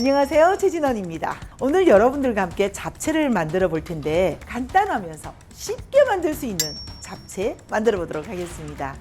안녕하세요. 최진원입니다. 오늘 여러분들과 함께 잡채를 만들어 볼 텐데 간단하면서 쉽게 만들 수 있는 잡채 만들어 보도록 하겠습니다.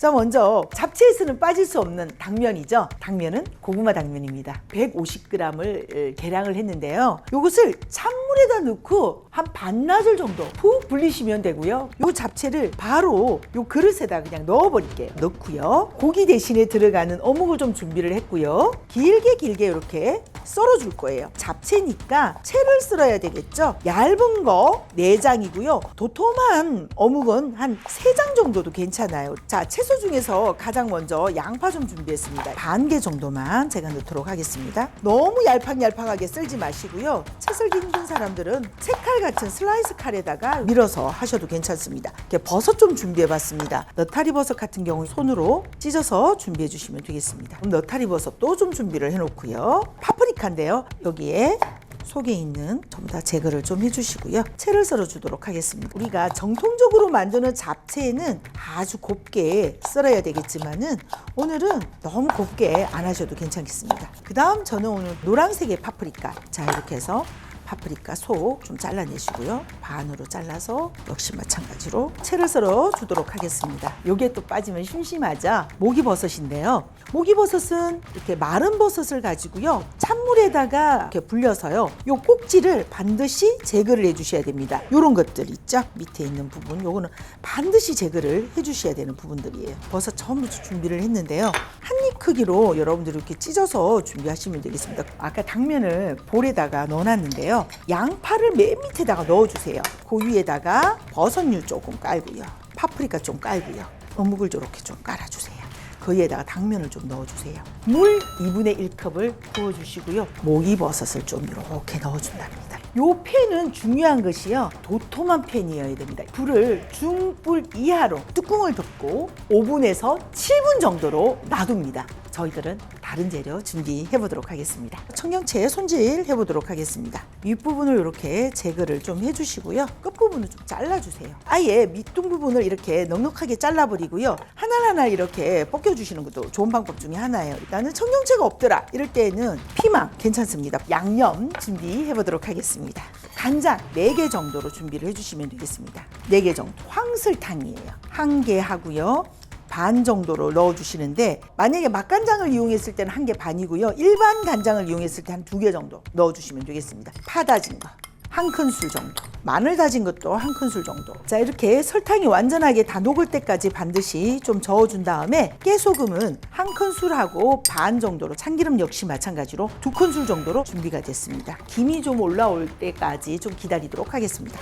자, 먼저 잡채에서는 빠질 수 없는 당면이죠. 당면은 고구마 당면입니다. 150g을 계량을 했는데요. 이것을 찬물에다 넣고 한 반나절 정도 푹 불리시면 되고요. 이 잡채를 바로 이 그릇에다 그냥 넣어버릴게요. 넣고요. 고기 대신에 들어가는 어묵을 좀 준비를 했고요. 길게 길게 이렇게 썰어줄 거예요. 잡채니까 채를 썰어야 되겠죠. 얇은 거 4장이고요. 도톰한 어묵은 한 3장 정도도 괜찮아요. 자, 채소 중에서 가장 먼저 양파 좀 준비했습니다. 반 개 정도만 제가 넣도록 하겠습니다. 너무 얄팍얄팍하게 썰지 마시고요. 채 썰기 힘든 사람들은 채칼 같은 슬라이스 칼에다가 밀어서 하셔도 괜찮습니다. 이렇게 버섯 좀 준비해봤습니다. 너타리 버섯 같은 경우 손으로 찢어서 준비해 주시면 되겠습니다. 그럼 너타리 버섯도 좀 준비를 해놓고요. 파프리카 인데요. 여기에 속에 있는 전부 다 제거를 좀 해주시고요. 채를 썰어 주도록 하겠습니다. 우리가 정통적으로 만드는 잡채는 아주 곱게 썰어야 되겠지만은 오늘은 너무 곱게 안 하셔도 괜찮겠습니다. 그 다음 저는 오늘 노란색의 파프리카. 자, 이렇게 해서 파프리카 속 좀 잘라내시고요. 반으로 잘라서 역시 마찬가지로 채를 썰어 주도록 하겠습니다. 요게 또 빠지면 심심하죠. 모기버섯인데요. 모기버섯은 이렇게 마른 버섯을 가지고요. 찬물에다가 이렇게 불려서요. 요 꼭지를 반드시 제거를 해주셔야 됩니다. 요런 것들 있죠? 밑에 있는 부분. 요거는 반드시 제거를 해주셔야 되는 부분들이에요. 버섯 전부 준비를 했는데요. 한 입 크기로 여러분들이 이렇게 찢어서 준비하시면 되겠습니다. 아까 당면을 볼에다가 넣어놨는데요. 양파를 맨 밑에다가 넣어주세요. 그 위에다가 버섯류 조금 깔고요. 파프리카 좀 깔고요. 어묵을 저렇게 좀 깔아주세요. 거기에다가 당면을 좀 넣어주세요. 물 2분의 1컵을 부어주시고요. 모기버섯을 좀 이렇게 넣어준답니다. 요 팬은 중요한 것이요. 도톰한 팬이어야 됩니다. 불을 중불 이하로 뚜껑을 덮고 5분에서 7분 정도로 놔둡니다. 저희들은 다른 재료 준비해 보도록 하겠습니다. 청경채 손질 해 보도록 하겠습니다. 윗부분을 이렇게 제거를 좀 해주시고요. 끝부분을 좀 잘라주세요. 아예 밑둥 부분을 이렇게 넉넉하게 잘라버리고요. 하나하나 이렇게 벗겨주시는 것도 좋은 방법 중에 하나예요. 나는 청경채가 없더라. 이럴 때는 피망 괜찮습니다. 양념 준비해 보도록 하겠습니다. 간장 4개 정도로 준비를 해주시면 되겠습니다. 4개 정도. 황설탕이에요. 한 개 하고요. 반 정도로 넣어주시는데 만약에 맛간장을 이용했을 때는 한 개 반이고요. 일반 간장을 이용했을 때 한 두 개 정도 넣어주시면 되겠습니다. 파 다진 거. 한 큰술 정도. 마늘 다진 것도 한 큰술 정도. 자, 이렇게 설탕이 완전하게 다 녹을 때까지 반드시 좀 저어준 다음에 깨소금은 한 큰술하고 반 정도로 참기름 역시 마찬가지로 두 큰술 정도로 준비가 됐습니다. 김이 좀 올라올 때까지 좀 기다리도록 하겠습니다.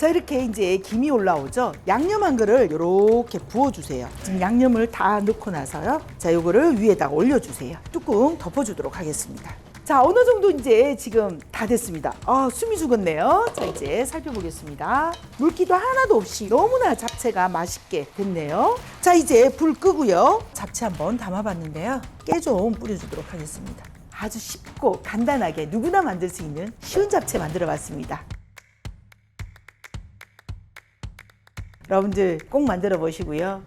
자 이렇게 이제 김이 올라오죠. 양념한 거를 이렇게 부어주세요. 지금 양념을 다 넣고 나서요. 자 요거를 위에다가 올려주세요. 뚜껑 덮어주도록 하겠습니다. 자 어느 정도 이제 지금 다 됐습니다. 아 숨이 죽었네요. 자 이제 살펴보겠습니다. 물기도 하나도 없이 너무나 잡채가 맛있게 됐네요. 자 이제 불 끄고요. 잡채 한번 담아봤는데요. 깨 좀 뿌려주도록 하겠습니다. 아주 쉽고 간단하게 누구나 만들 수 있는 쉬운 잡채 만들어 봤습니다 여러분들 꼭 만들어 보시고요.